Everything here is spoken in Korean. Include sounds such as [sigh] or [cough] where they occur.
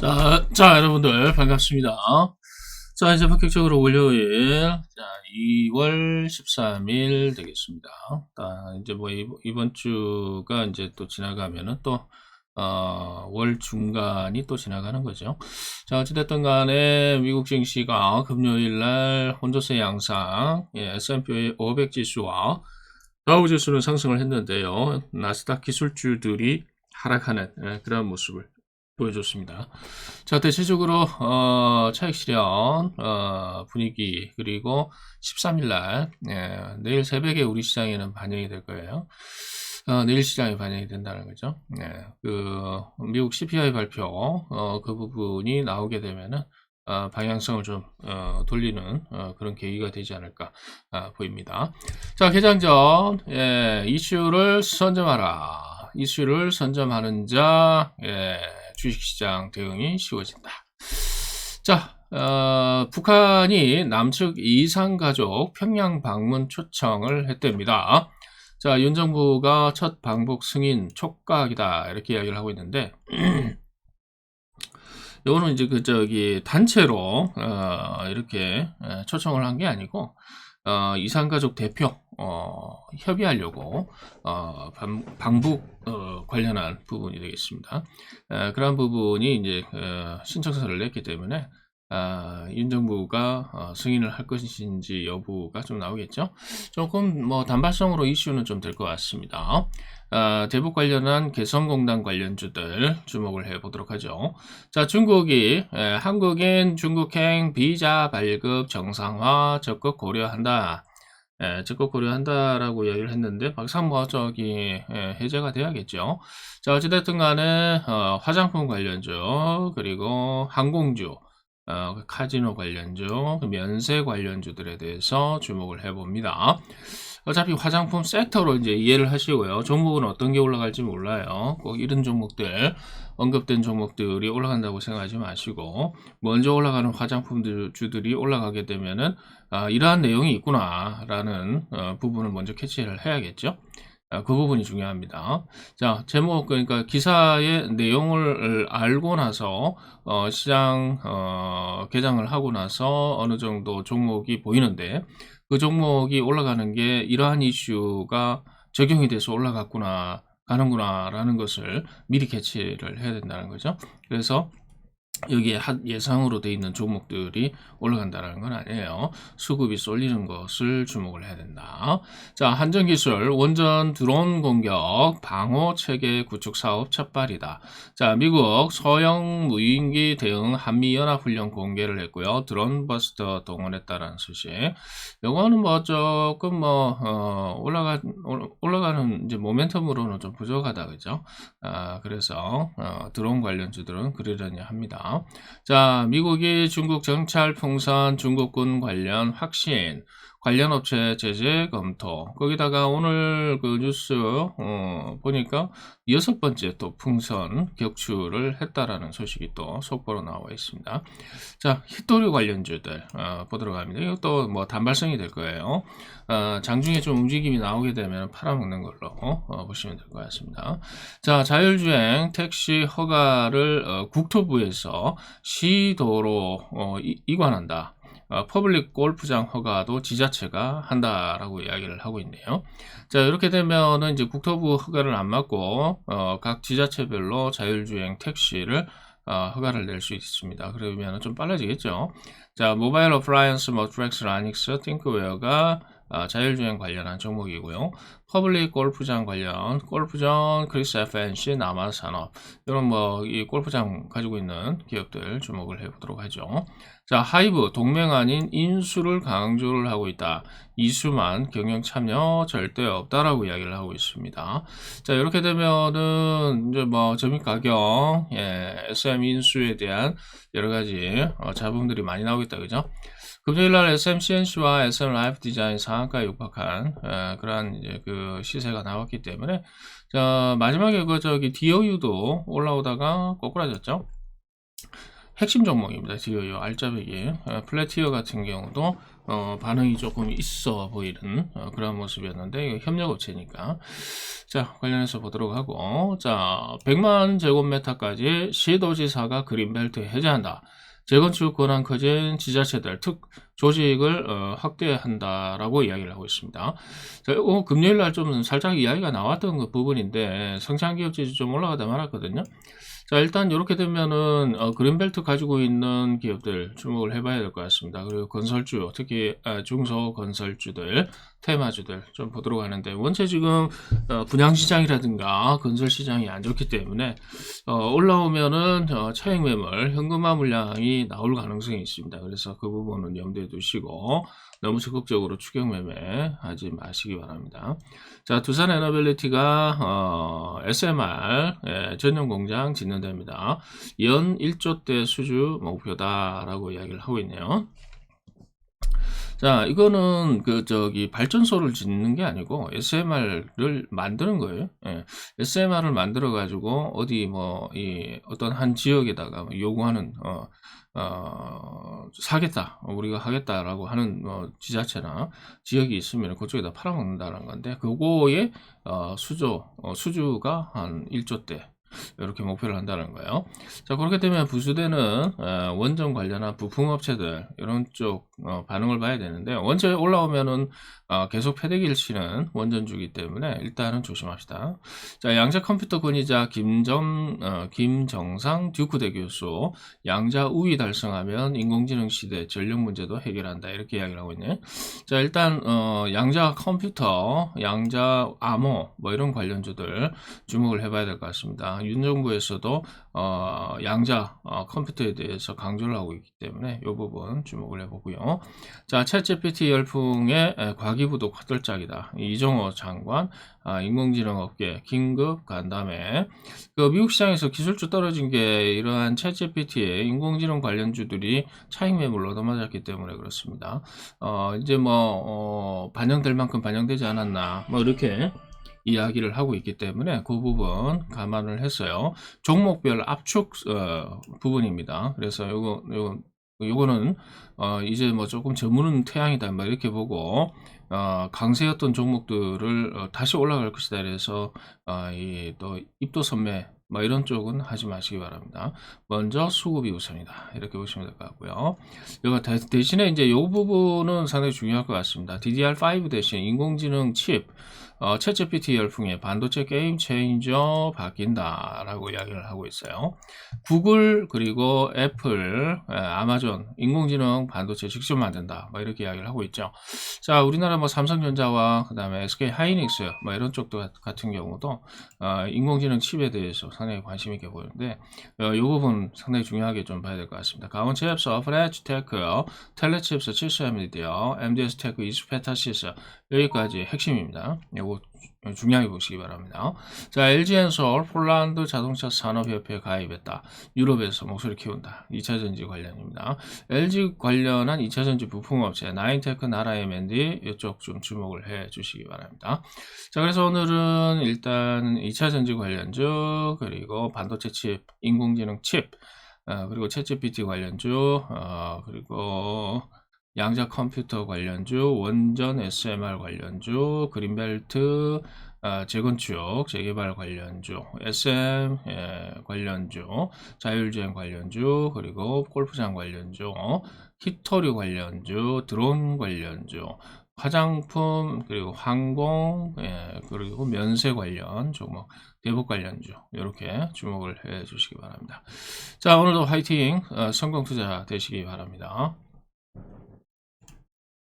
자, 자, 여러분들 반갑습니다. 자, 이제 본격적으로 월요일, 자, 2월 13일 되겠습니다. 자, 이제 뭐 이- 이번 주가 이제 또 지나가면은 또 어, 월 중간이 또 지나가는 거죠. 자, 어찌됐든 간에 미국 증시가 금요일 날 혼조세 양상, 예, S&P 500 지수와 다우 지수는 상승을 했는데요. 나스닥 기술주들이 하락하는 예, 그런 모습을 보여줬습니다. 자, 대체적으로 어, 차익 실현 어, 분위기 그리고 13일 날 예, 내일 새벽에 우리 시장에는 반영이 될 거예요. 어, 내일 시장에 반영이 된다는 거죠. 예, 그 미국 CPI 발표 어, 그 부분이 나오게 되면은 어, 방향성을 좀 어, 돌리는 어, 그런 계기가 되지 않을까 아, 보입니다. 자, 개장 전 예, 이슈를 선점하라. 이슈를 선점하는 자 예, 주식시장 대응이 쉬워진다. 자, 어, 북한이 남측 이상가족 평양 방문 초청을 했답니다. 자, 윤 정부가 첫 방북 승인 촉각이다 이렇게 이야기를 하고 있는데 [clears throat] 요거는 이제 그 저기 단체로 어, 이렇게 에, 초청을 한 게 아니고 어, 이산가족 대표 어, 협의하려고 어, 방, 방북 어, 관련한 부분이 되겠습니다. 에, 그러한 부분이 이제 어, 신청서를 냈기 때문에 아, 윤 정부가 어, 승인을 할 것인지 여부가 좀 나오겠죠. 조금 뭐 단발성으로 이슈는 좀 될 것 같습니다. 아, 대북 관련한 개성공단 관련주들 주목을 해보도록 하죠. 자, 중국이 에, 한국인 중국행 비자 발급 정상화 적극 고려한다. 에, 적극 고려한다라고 이야기를 했는데 뭐 저기 에, 해제가 돼야겠죠. 자, 어찌됐든 간에 어, 화장품 관련주 그리고 항공주 어, 그 카지노 관련주, 그 면세 관련주들에 대해서 주목을 해봅니다. 어차피 화장품 섹터로 이제 이해를 하시고요. 종목은 어떤 게 올라갈지 몰라요. 꼭 이런 종목들, 언급된 종목들이 올라간다고 생각하지 마시고, 먼저 올라가는 화장품 주들이 올라가게 되면은, 아, 이러한 내용이 있구나라는 어, 부분을 먼저 캐치를 해야겠죠. 아, 그 부분이 중요합니다. 자, 제목, 그러니까 기사의 내용을 알고 나서, 어, 시장, 어, 개장을 하고 나서 어느 정도 종목이 보이는데, 그 종목이 올라가는 게 이러한 이슈가 적용이 돼서 올라갔구나, 가는구나 라는 것을 미리 캐치를 해야 된다는 거죠. 그래서 여기에 한 예상으로 돼 있는 종목들이 올라간다는 건 아니에요. 수급이 쏠리는 것을 주목을 해야 된다. 자, 한전기술 원전 드론 공격 방호 체계 구축 사업 첫발이다. 자, 미국 소형 무인기 대응 한미 연합 훈련 공개를 했고요. 드론 버스터 동원했다라는 소식. 요거는 뭐 조금 뭐 어, 올라가 올라가는 이제 모멘텀으로는 좀 부족하다 그죠? 아, 그래서 어, 드론 관련주들은 그러려니 합니다. 자, 미국이 중국 정찰 풍선 중국군 관련 확신, 관련 업체 제재 검토. 거기다가 오늘 그 뉴스 어, 보니까 여섯 번째 또 풍선 격추를 했다라는 소식이 또 속보로 나와 있습니다. 자, 히토류 관련주들 어, 보도록 합니다. 이것도 뭐 단발성이 될 거예요. 어, 장중에 좀 움직임이 나오게 되면 팔아먹는 걸로 어, 보시면 될 것 같습니다. 자, 자율주행 택시 허가를 어, 국토부에서 시도로 어, 이, 이관한다. 어, 퍼블릭 골프장 허가도 지자체가 한다라고 이야기를 하고 있네요. 자, 이렇게 되면은 이제 국토부 허가를 안 받고 어, 각 지자체별로 자율주행 택시를 어, 허가를 낼 수 있습니다. 그러면 좀 빨라지겠죠. 자, 모바일 어플라이언스, 머트렉스, 라닉스, 팅크웨어가 어, 자율주행 관련한 종목이고요. 퍼블릭 골프장 관련 골프장 크리스 FNC 남아산업 이런 뭐 이 골프장 가지고 있는 기업들 주목을 해보도록 하죠. 자 하이브 동맹 아닌 인수를 강조를 하고 있다. 이수만 경영 참여 절대 없다라고 이야기를 하고 있습니다. 자 이렇게 되면은 이제 뭐 점입 가격, 예, SM 인수에 대한 여러 가지 어, 자본들이 많이 나오겠다 그죠? 금요일 날 SMCNC와 SM 라이프 디자인 상한가에 육박한 에, 그러한 이제 그 시세가 나왔기 때문에 자, 마지막에 그 저기 DOU도 올라오다가 꼬꾸라졌죠. 핵심 종목입니다. DOU 알짜배기 플래티어 같은 경우도 어, 반응이 조금 있어 보이는 어, 그런 모습이었는데 협력업체니까 자 관련해서 보도록 하고 자 100만 제곱미터까지 시도지사가 그린벨트 해제한다. 재건축 권한 커진 지자체들 특 조직을 어, 확대한다라고 이야기를 하고 있습니다. 자, 이거 금요일 날 좀 살짝 이야기가 나왔던 그 부분인데 성장기업 지수 좀 올라가다 말았거든요. 자, 일단 이렇게 되면은 어, 그린벨트 가지고 있는 기업들 주목을 해봐야 될 것 같습니다. 그리고 건설주, 특히 아, 중소 건설주들, 테마주들 좀 보도록 하는데 원체 지금 어, 분양시장이라든가 건설시장이 안 좋기 때문에 어, 올라오면은 어, 차익 매물, 현금화 물량이 나올 가능성이 있습니다. 그래서 그 부분은 염두에 두시고 너무 적극적으로 추격 매매 하지 마시기 바랍니다. 자, 두산 에너빌리티가 어, SMR 예, 전용 공장 짓는답니다. 연 1조 대 수주 목표다라고 이야기를 하고 있네요. 자, 이거는 그 저기 발전소를 짓는 게 아니고 SMR을 만드는 거예요. 예. SMR을 만들어 가지고 어디 뭐 이 어떤 한 지역에다가 뭐 요구하는 어, 어, 사겠다, 우리가 하겠다라고 하는 뭐 지자체나 지역이 있으면 그쪽에다 팔아먹는다는 건데 그거에 어, 수조 어, 수주가 한 1조 대 이렇게 목표를 한다는 거예요. 자 되면 부수되는 어, 원전 관련한 부품업체들 이런 쪽 어, 반응을 봐야 되는데 원체 올라오면은 어, 계속 패대기를 치는 원전주기 때문에 일단은 조심합시다. 자 양자 컴퓨터 권위자 김정 어, 김정상 듀크 대 교수 양자 우위 달성하면 인공지능 시대 전력 문제도 해결한다 이렇게 이야기를 하고 있네. 자 일단 어, 양자 컴퓨터, 양자 암호 뭐 이런 관련주들 주목을 해봐야 될 것 같습니다. 윤 정부에서도 어, 양자 어, 컴퓨터에 대해서 강조를 하고 있기 때문에 이 부분 주목을 해보고요. 자, 챗GPT 열풍의 에, 과기부도 화들짝이다. 이정호 장관, 아, 인공지능 업계 긴급 간담회. 그 미국 시장에서 기술주 떨어진 게 이러한 챗GPT의 인공지능 관련주들이 차익 매물로 넘어졌기 때문에 그렇습니다. 어, 이제 뭐 어, 반영될 만큼 반영되지 않았나, 뭐 이렇게. 이야기를 하고 있기 때문에 그 부분 감안을 했어요. 종목별 압축 어, 부분입니다. 그래서 요거 요거 요거는 어, 이제 뭐 조금 저무는 태양이다 뭐 이렇게 보고 어, 강세였던 종목들을 어, 다시 올라갈 것이다 그래서 어, 이또 입도 선매 뭐 이런 쪽은 하지 마시기 바랍니다. 먼저 수급이 우선이다. 이렇게 보시면 될 것 같고요. 대- 대신에 이제 이 부분은 상당히 중요할 것 같습니다. DDR5 대신 인공지능 칩, 어, 챗GPT 열풍에 반도체 게임 체인저 바뀐다라고 이야기를 하고 있어요. 구글 그리고 애플, 에, 아마존 인공지능 반도체 직접 만든다. 뭐 이렇게 이야기를 하고 있죠. 자, 우리나라 뭐 삼성전자와 그다음에 SK 하이닉스 뭐 이런 쪽도 같- 같은 경우도 어, 인공지능 칩에 대해서 상당히 관심 있게 보이는데 어, 이 부분 상당히 중요하게 좀 봐야 될 것 같습니다. 칩스, 프레치 테크, 텔레칩스 70미디어, MDS 테크, 이스페타시스 여기까지 핵심입니다. 요거 중요하게 보시기 바랍니다. 자, LG엔솔 폴란드 자동차 산업협회에 가입했다. 유럽에서 목소리 키운다. 2차전지 관련입니다. LG 관련한 2차전지 부품업체 나인테크 나라 M&D 이쪽 좀 주목을 해 주시기 바랍니다. 자, 그래서 오늘은 일단 2차전지 관련주 그리고 반도체 칩, 인공지능 칩 어, 그리고 챗GPT 관련주 어, 그리고 양자 컴퓨터 관련주, 원전 SMR 관련주, 그린벨트 아, 재건축, 재개발 관련주, SM 예, 관련주, 자율주행 관련주, 그리고 골프장 관련주, 히터류 관련주, 드론 관련주, 화장품 그리고 항공 예, 그리고 면세 관련 종목 대북 관련주 이렇게 주목을 해 주시기 바랍니다. 자 오늘도 화이팅 어, 성공 투자 되시기 바랍니다.